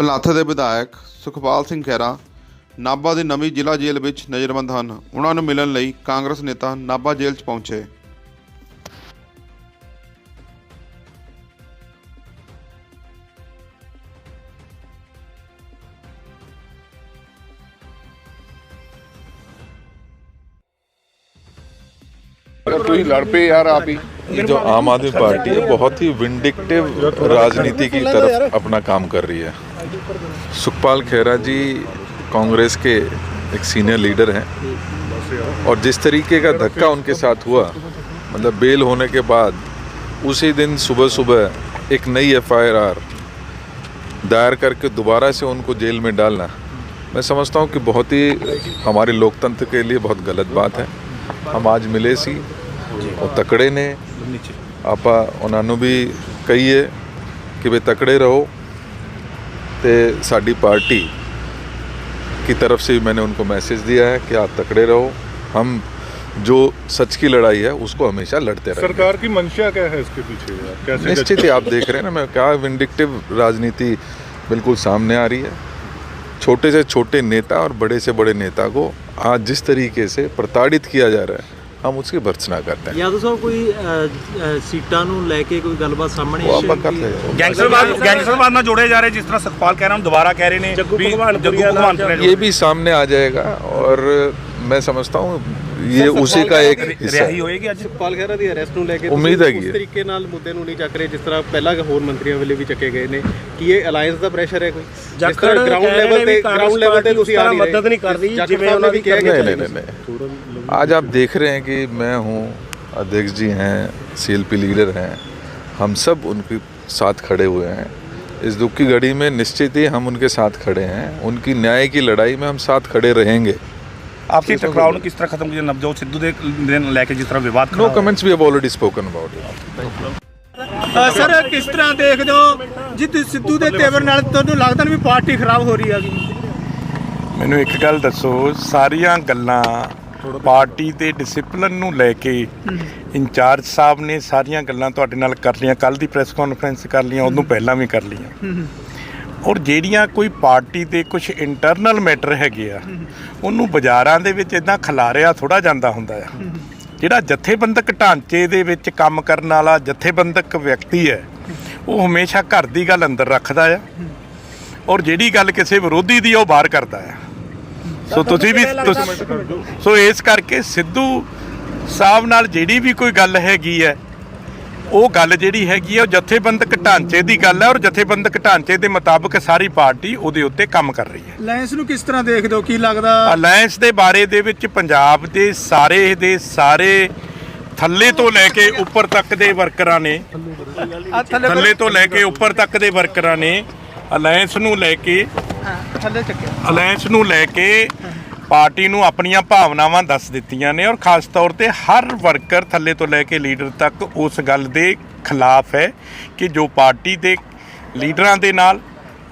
ਭਲਾਥ ਦੇ ਵਿਧਾਇਕ ਸੁਖਪਾਲ ਸਿੰਘ ਖਹਿਰਾ ਨਾਭਾ ਦੀ ਨਵੀਂ ਜ਼ਿਲ੍ਹਾ ਜੇਲ੍ਹ ਵਿੱਚ ਨਜ਼ਰਬੰਦ ਹਨ ਉਹਨਾਂ ਨੂੰ ਮਿਲਣ ਲਈ ਕਾਂਗਰਸ ਨੇਤਾ ਨਾਭਾ ਜੇਲ੍ਹ 'ਚ ਪਹੁੰਚੇ ਤੁਸੀਂ ਲੜ ਪਏ ਯਾਰ ਆਪ ਹੀ ये जो आम आदमी पार्टी है बहुत ही विंडिक्टिव राजनीति की तरफ अपना काम कर रही है सुखपाल खेरा जी कांग्रेस के एक सीनियर लीडर हैं। और जिस तरीके का धक्का उनके साथ हुआ मतलब बेल होने के बाद, उसी दिन सुबह सुबह एक नई एफआईआर दायर करके दोबारा से उनको जेल में डालना, मैं समझता हूँ कि बहुत ही हमारे लोकतंत्र के लिए बहुत गलत बात है। हम आज मिले सी, और तकड़े ने, आपा उन्होंने भी कही है कि वे तकड़े रहो। ਤੇ ਸਾਡੀ पार्टी की तरफ से भी मैंने उनको मैसेज दिया है कि आप तकड़े रहो हम जो सच की लड़ाई है उसको हमेशा लड़ते रहेंगे सरकार की मंशा क्या है इसके पीछे यार कैसे निश्चित ही आप देख रहे हैं ना मैं क्या विंडिक्टिव राजनीति बिल्कुल सामने आ रही है छोटे से छोटे नेता और बड़े से बड़े नेता को आज जिस तरीके से प्रताड़ित किया जा रहा है हम उसकी भर्त्सना करते हैं ਯਾਦਵ ਸਾਹਿਬ ਕੋਈ ਅ, ਅ, ਸੀਟਾਂ ਨੂੰ ਲੈ ਕੇ ਕੋਈ ਗੱਲਬਾਤ ਸਾਹਮਣੇ वो ਆਈ आप ਹੈ कर रहे हो ਗੈਂਗਸਟਰਵਾਦ ਗੈਂਗਸਟਰਵਾਦ ਨਾਲ ਜੋੜੇ ਜਾ ਰਹੇ ਜਿਸ ਤਰ੍ਹਾਂ ਸਤਪਾਲ ਕਹਿ ਰਹਾ ਹੂੰ ਦੁਬਾਰਾ ਕਹਿ ਰਹੇ ਨੇ ਜੱਗੂ ਵੀ ਭਗਵਾਨਪੁਰੀਆ ਜੱਗੂ ਨਾਲ ਭਗਵਾਨਪੁਰੀਆ ये भी सामने आ जाएगा और मैं समझता हूँ ये उसी का एक हिस्सा ਰਿਹਾਈ है ਹੋਏਗੀ ਅੱਜ ਸੁਖਪਾਲ ਖਹਿਰਾ ਦੀ ਅਰੈਸਟ ਨੂੰ ਲੈ ਕੇ ਉਮੀਦ ਤੁਸੀਂ ਹੈਗੀ ਹੈ। ਉਸ ਤਰੀਕੇ ਨਾਲ ਮੁੱਦੇ ਨੂੰ ਨਹੀਂ ਚੱਕ ਰਹੇ ਜਿਸ ਤਰ੍ਹਾਂ ਪਹਿਲਾਂ ਹੋਰ ਮੰਤਰੀਆਂ ਵੇਲੇ ਵੀ ਚੱਕੇ ਗਏ ਨੇ ਕੀ ਇਹ ਅਲਾਈਅੰਸ ਦਾ ਪ੍ਰੈਸ਼ਰ ਹੈ ਕੋਈ ਜਿਸ ਤਰ੍ਹਾਂ ਗਰਾਊਂਡ ਲੈਵਲ ਤੇ ਗਰਾਊਂਡ ਲੈਵਲ ਤੇ ਤੁਸੀਂ ਆ ਨਹੀਂ ਮਦਦ ਨਹੀਂ ਕਰ ਰਹੀ ਜਿਵੇਂ ਉਹਨਾਂ ਦੀ ਕਿਹਾ नहीं ਗਿਆ नहीं नहीं नहीं आज आप देख रहे हैं कि मैं हूँ अध्यक्ष जी हैं सीएलपी लीडर हैं हम सब उनके साथ खड़े हुए हैं इस दुख की घड़ी में निश्चित ही हम उनके साथ खड़े हैं उनकी न्याय की लड़ाई में हम साथ खड़े रहेंगे ਆਪਸੀ ਟਕਰਾਅ ਨੂੰ ਕਿਸ ਤਰ੍ਹਾਂ ਖਤਮ ਕੀਤਾ ਨਵਜੋਤ ਸਿੱਧੂ ਦੇ ਦੇ ਨਾਲ ਲੈ ਕੇ ਜਿਸ ਤਰ੍ਹਾਂ ਵਿਵਾਦ ਖੜਾ नो ਹੋਇਆ। Comments we have already spoken about it sir ਕਿਸ ਤਰ੍ਹਾਂ ਦੇਖਦੇ ਹੋ ਜੀ ਤੁਸੀਂ ਸਿੱਧੂ ਦੇ ਤੇਵਰ ਨਾਲ ਤੁਹਾਨੂੰ ਲੱਗਦਾ ਨਹੀਂ ਵੀ ਪਾਰਟੀ ਖਰਾਬ ਹੋ ਰਹੀ ਹੈਗੀ ਮੈਨੂੰ ਇੱਕ ਗੱਲ ਦੱਸੋ ਸਾਰੀਆਂ ਗੱਲਾਂ ਪਾਰਟੀ ਤੇ ਡਿਸਪਲਿਨ ਨੂੰ ਲੈ ਕੇ ਇੰਚਾਰਜ ਸਾਹਿਬ ਨੇ ਸਾਰੀਆਂ ਗੱਲਾਂ ਤੁਹਾਡੇ ਨਾਲ ਕਰ ਲਈਆਂ। ਕੱਲ ਦੀ ਪ੍ਰੈਸ ਕਾਨਫਰੰਸ ਕਰ ਲਈਆਂ, ਉਹਨੂੰ ਪਹਿਲਾਂ ਵੀ ਕਰ ਲਈਆਂ। ਔਰ ਜਿਹੜੀਆਂ ਕੋਈ ਪਾਰਟੀ ਦੇ ਕੁਝ ਇੰਟਰਨਲ ਮੈਟਰ ਹੈਗੇ ਆ, ਉਹਨੂੰ ਬਾਜ਼ਾਰਾਂ ਦੇ ਵਿੱਚ ਇਦਾਂ ਖਿਲਾਰਿਆ ਥੋੜਾ ਜਾਂਦਾ ਹੁੰਦਾ ਆ। ਜਿਹੜਾ ਜਥੇਬੰਦਕ ਢਾਂਚੇ ਦੇ ਵਿੱਚ ਕੰਮ ਕਰਨ ਵਾਲਾ ਜਥੇਬੰਦਕ ਵਿਅਕਤੀ ਹੈ, ਉਹ ਹਮੇਸ਼ਾ ਘਰ ਦੀ ਗੱਲ ਅੰਦਰ ਰੱਖਦਾ ਆ। ਔਰ ਜਿਹੜੀ ਗੱਲ ਕਿਸੇ ਵਿਰੋਧੀ ਦੀ ਉਹ ਬਾਹਰ ਕਰਦਾ ਆ। ਸੋ ਤੁਸੀਂ ਵੀ ਤੁਸ- ਸੋ ਇਸ ਕਰਕੇ ਸਿੱਧੂ ਸਾਹਿਬ ਨਾਲ ਜਿਹੜੀ ਵੀ ਕੋਈ ਗੱਲ ਹੈਗੀ ਹੈ ਉਹ ਗੱਲ ਜਿਹੜੀ ਹੈਗੀ ਹੈ ਉਹ ਜਥੇਬੰਦਕ ਢਾਂਚੇ ਦੀ ਗੱਲ ਹੈ ਔਰ ਜਥੇਬੰਦਕ ਢਾਂਚੇ ਦੇ ਮੁਤਾਬਕ ਸਾਰੀ ਪਾਰਟੀ ਉਹਦੇ ਉੱਤੇ ਕੰਮ ਕਰ ਰਹੀ ਹੈ। ਲਾਇੰਸ ਨੂੰ ਕਿਸ ਤਰ੍ਹਾਂ ਦੇਖਦੇ ਹੋ? ਕੀ ਲੱਗਦਾ? ਅਲਾਇੰਸ ਦੇ ਬਾਰੇ ਦੇ ਵਿੱਚ ਪੰਜਾਬ ਦੇ ਸਾਰੇ ਦੇ ਸਾਰੇ ਥੱਲੇ ਤੋਂ ਲੈ ਕੇ ਉੱਪਰ ਤੱਕ ਦੇ ਵਰਕਰਾਂ ਨੇ ਥੱਲੇ ਤੋਂ ਲੈ ਕੇ ਉੱਪਰ ਤੱਕ ਦੇ ਵਰਕਰਾਂ ਨੇ ਅਲਾਇੰਸ ਨੂੰ ਲੈ ਕੇ ਥੱਲੇ ਚੱਕਿਆ ਅਲਾਇੰਸ ਨੂੰ ਲੈ ਕੇ ਪਾਰਟੀ ਨੂੰ ਆਪਣੀਆਂ ਭਾਵਨਾਵਾਂ ਦੱਸ ਦਿੱਤੀਆਂ ਨੇ ਔਰ ਖਾਸ ਤੌਰ ਤੇ ਹਰ ਵਰਕਰ ਥੱਲੇ ਤੋਂ ਲੈ ਕੇ ਲੀਡਰ ਤੱਕ ਉਸ ਗੱਲ ਦੇ ਖਿਲਾਫ ਹੈ ਕਿ ਜੋ ਪਾਰਟੀ ਦੇ ਲੀਡਰਾਂ ਦੇ ਨਾਲ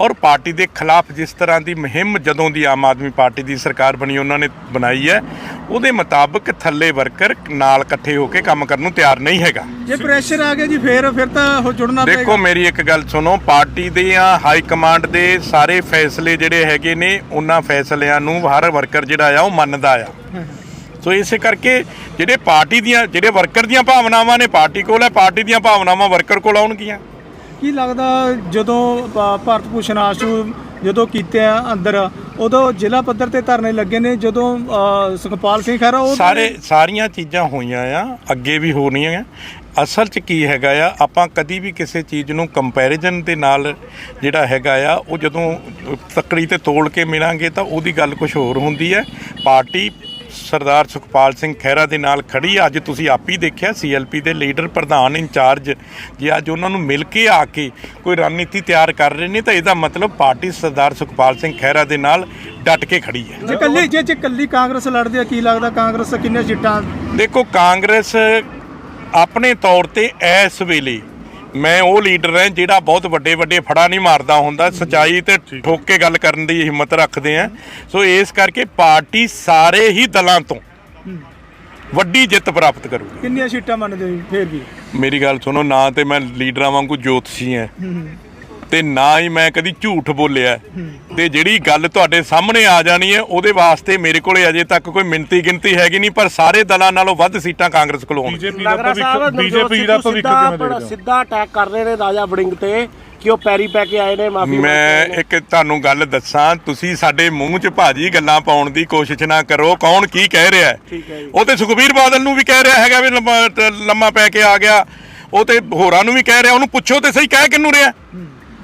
ਔਰ ਪਾਰਟੀ ਦੇ ਖਿਲਾਫ ਜਿਸ ਤਰ੍ਹਾਂ ਦੀ ਮੁਹਿੰਮ ਜਦੋਂ ਦੀ ਆਮ ਆਦਮੀ ਪਾਰਟੀ ਦੀ ਸਰਕਾਰ ਬਣੀ ਉਹਨਾਂ ਨੇ ਬਣਾਈ ਹੈ ਉਹਦੇ ਮੁਤਾਬਕ ਥੱਲੇ ਵਰਕਰ ਨਾਲ ਇਕੱਠੇ ਹੋ ਕੇ ਕੰਮ ਕਰਨ ਨੂੰ ਤਿਆਰ ਨਹੀਂ ਹੈਗਾ। ਜੇ ਪ੍ਰੈਸ਼ਰ ਆ ਗਿਆ ਜੀ ਫੇਰ ਫਿਰ ਤਾਂ ਉਹ ਜੁੜਨਾ ਦੇਖੋ ਪਏਗਾ ਮੇਰੀ ਇੱਕ ਗੱਲ ਸੁਣੋ ਪਾਰਟੀ ਦੀਆਂ ਹਾਈ ਕਮਾਂਡ ਦੇ ਸਾਰੇ ਫੈਸਲੇ ਜਿਹੜੇ ਹੈਗੇ ਨੇ ਉਹਨਾਂ ਫੈਸਲਿਆਂ ਨੂੰ ਹਰ ਵਰਕਰ ਜਿਹੜਾ ਆ ਉਹ ਮੰਨਦਾ ਆ। ਸੋ ਇਸੇ ਕਰਕੇ ਜਿਹੜੇ ਪਾਰਟੀ ਦੀਆਂ ਜਿਹੜੇ ਵਰਕਰ ਦੀਆਂ ਭਾਵਨਾਵਾਂ ਨੇ ਪਾਰਟੀ ਕੋਲ ਹੈ ਪਾਰਟੀ ਦੀਆਂ ਭਾਵਨਾਵਾਂ ਵਰਕਰ ਕੋਲ ਆਉਣਗੀਆਂ। ਕੀ ਲੱਗਦਾ ਜਦੋਂ ਭਾ- ਭਾਰਤ ਭੂਸ਼ਣ ਆਸ਼ੂ ਜਦੋਂ ਕੀਤੇ ਆ ਅੰਦਰ ਉਦੋਂ ਜ਼ਿਲ੍ਹਾ ਪੱਧਰ ਤੇ ਧਰਨੇ ਲੱਗੇ ਨੇ ਜਦੋਂ ਅ, ਸੁਖਪਾਲ ਸਿੰਘ ਖਹਿਰਾ ਉਹ ਸਾਰੇ ਸਾਰੀਆਂ ਚੀਜ਼ਾਂ ਹੋਈਆਂ ਆ ਅੱਗੇ ਵੀ ਹੋਣੀਆਂ ਆ। ਅਸਲ 'ਚ ਕੀ ਹੈਗਾ ਆ ਆਪਾਂ ਕਦੀ ਵੀ ਕਿਸੇ ਚੀਜ਼ ਨੂੰ ਕੰਪੈਰੀਜ਼ਨ ਦੇ ਨਾਲ ਜਿਹੜਾ ਹੈਗਾ ਆ ਉਹ ਜਦੋਂ ਤੱਕੜੀ ਤੇ ਤੋਲ ਕੇ ਮਿਲਾਂਗੇ ਤਾਂ ਉਹਦੀ ਗੱਲ ਕੁਝ ਹੋਰ ਹੁੰਦੀ ਹੈ ਪਾਰਟੀ ਸਰਦਾਰ ਸੁਖਪਾਲ ਸਿੰਘ ਖਹਿਰਾ ਦੇ ਨਾਲ ਖੜੀ। ਅੱਜ ਤੁਸੀਂ ਆਪ ਹੀ ਦੇਖਿਆ ਸੀਐਲਪੀ ਦੇ ਲੀਡਰ ਪ੍ਰਧਾਨ ਇੰਚਾਰਜ ਜੇ ਅੱਜ ਉਹਨਾਂ ਨੂੰ ਮਿਲ ਕੇ ਆ ਕੇ ਕੋਈ ਰਣਨੀਤੀ ਤਿਆਰ ਕਰ ਰਹੇ ਨੇ ਤਾਂ ਇਹਦਾ ਮਤਲਬ ਪਾਰਟੀ ਸਰਦਾਰ ਸੁਖਪਾਲ ਸਿੰਘ ਖਹਿਰਾ ਦੇ ਨਾਲ ਡਟ ਕੇ ਖੜੀ ਹੈ ਜੇ ਕੱਲੀ ਜੇ ਜੇ ਕੱਲੀ ਕਾਂਗਰਸ ਲੜਦੀ ਆ ਕੀ ਲੱਗਦਾ ਕਾਂਗਰਸ ਕਿੰਨੇ ਸੀਟਾਂ ਦੇਖੋ ਕਾਂਗਰਸ ਆਪਣੇ ਤੌਰ ਤੇ ਇਸ ਵੇਲੇ ਮੈਂ ਉਹ ਲੀਡਰ ਹਾਂ ਜਿਹੜਾ ਬਹੁਤ ਵੱਡੇ ਵੱਡੇ ਫੜਾ ਨਹੀਂ ਮਾਰਦਾ ਹੁੰਦਾ। ਸਚਾਈ ਤੇ ਠੋਕ ਕੇ ਗੱਲ ਕਰਨ ਦੀ ਹਿੰਮਤ ਰੱਖਦੇ ਆ ਸੋ ਇਸ ਕਰਕੇ ਪਾਰਟੀ ਸਾਰੇ ਹੀ ਦਲਾਂ ਤੋਂ ਵੱਡੀ ਜਿੱਤ ਪ੍ਰਾਪਤ ਕਰੂਗੀ। ਕਿੰਨੀਆਂ ਸੀਟਾਂ ਮੰਨਦੇ ਹੋ ਜੀ? ਫੇਰ ਵੀ? ਮੇਰੀ ਗੱਲ ਸੁਣੋ ਨਾ ਤੇ ਮੈਂ ਲੀਡਰਾਂ ਵਾਂਗੂ ਜੋਤਸ਼ੀ ਹਾਂ। ਤੇ ਨਾ ਹੀ ਮੈਂ ਕਦੀ ਝੂਠ ਬੋਲਿਆ। ਤੇ ਜਿਹੜੀ ਗੱਲ ਤੁਹਾਡੇ ਸਾਹਮਣੇ ਆ ਜਾਣੀ ਹੈ ਉਹਦੇ ਵਾਸਤੇ ਮੇਰੇ ਕੋਲੇ ਅਜੇ ਤੱਕ ਕੋਈ ਮਿੰਤੀ ਗਿਣਤੀ ਹੈਗੀ ਨਹੀਂ ਪਰ ਸਾਰੇ ਦਲਾਂ ਨਾਲੋਂ ਵੱਧ ਸੀਟਾਂ ਕਾਂਗਰਸ ਕੋਲ ਹੋਣ ਬੀਜੇਪੀ ਦਾ ਭਵਿੱਖ ਬੀਜੇਪੀ ਦਾ ਭਵਿੱਖ ਕਿਵੇਂ ਦੇਖਦੇ ਹੋ? ਸਿੱਧਾ ਅਟੈਕ ਕਰ ਰਹੇ ਨੇ ਰਾਜਾ ਵੜਿੰਗ ਤੇ ਕਿ ਉਹ ਪੈਰੀ ਪੈ ਕੇ ਆਏ ਨੇ ਮਾਫੀ ਮੈਂ ਇੱਕ ਤੁਹਾਨੂੰ ਗੱਲ ਦੱਸਾਂ ਤੁਸੀਂ ਸਾਡੇ ਮੂੰਹ 'ਚ ਭਾਜੀ ਗੱਲਾਂ ਪਾਉਣ ਦੀ ਕੋਸ਼ਿਸ਼ ਨਾ ਕਰੋ ਕੌਣ ਕੀ ਕਹਿ ਰਿਹਾ ਹੈ? ਠੀਕ ਹੈ ਜੀ। ਉਹ ਤੇ ਸੁਖਬੀਰ ਬਾਦਲ ਨੂੰ ਵੀ ਕਹਿ ਰਿਹਾ ਹੈਗਾ ਵੀ ਲੰਮਾ ਪੈ ਕੇ ਆ ਗਿਆ ਉਹ ਤੇ ਹੋਰਾਂ ਨੂੰ ਵੀ ਕਹਿ ਰਿਹਾ ਉਹਨੂੰ ਪੁੱਛੋ ਤੇ ਸਹੀ ਕਹਿ ਕਿਹਨੂੰ ਰਿਹਾ?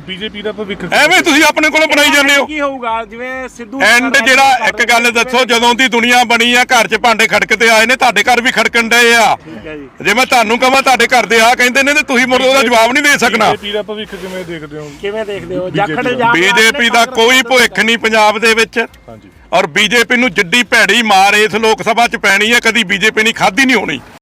ਬੀਜੇਪੀ ਦਾ ਭਵਿੱਖ ਐਵੇਂ ਤੁਸੀਂ ਆਪਣੇ ਕੋਲੋਂ ਬਣਾਈ ਜਾਂਦੇ ਹੋ। ਕੀ ਹੋਊਗਾ? ਜਿਵੇਂ ਸਿੱਧੂ ਐਂਡ ਜਿਹੜਾ ਇੱਕ ਗੱਲ ਦੱਸੋ ਜਦੋਂ ਦੀ ਦੁਨੀਆ ਬਣੀ ਆ ਘਰ 'ਚ ਭਾਂਡੇ ਖੜਕਦੇ ਆਏ ਨੇ ਤੁਹਾਡੇ ਘਰ ਵੀ ਖੜਕਣ ਡਏ ਆ। ਠੀਕ ਹੈ ਜੀ। ਜੇ ਮੈਂ ਤੁਹਾਨੂੰ ਕਹਾਂ ਤੁਹਾਡੇ ਘਰ ਦੇ ਆ ਕਹਿੰਦੇ ਨੇ ਤੇ ਤੁਸੀਂ ਮੁੜ ਉਹਦਾ ਜਵਾਬ ਨਹੀਂ ਦੇ ਸਕਣਾ। ਬੀਜੇਪੀ ਦਾ ਭਵਿੱਖ ਕਿਵੇਂ ਦੇਖਦੇ ਹੋ? ਕਿਵੇਂ ਦੇਖਦੇ ਹੋ? ਜਾਖੜ ਇਲਜ਼ਾਮ ਬੀਜੇਪੀ ਦਾ ਕੋਈ ਭੁੱਖ ਨਹੀਂ ਪੰਜਾਬ ਦੇ ਵਿੱਚ। ਹਾਂਜੀ। ਔਰ ਬੀਜੇਪੀ ਨੂੰ ਜਿੱਡੀ ਭੈੜੀ ਮਾਰ ਇਸ ਲੋਕ ਸਭਾ 'ਚ ਪੈਣੀ ਹੈ ਕਦੀ ਬੀਜੇਪੀ ਨਹੀਂ ਖਾਧੀ ਨਹੀਂ ਹੋਣੀ।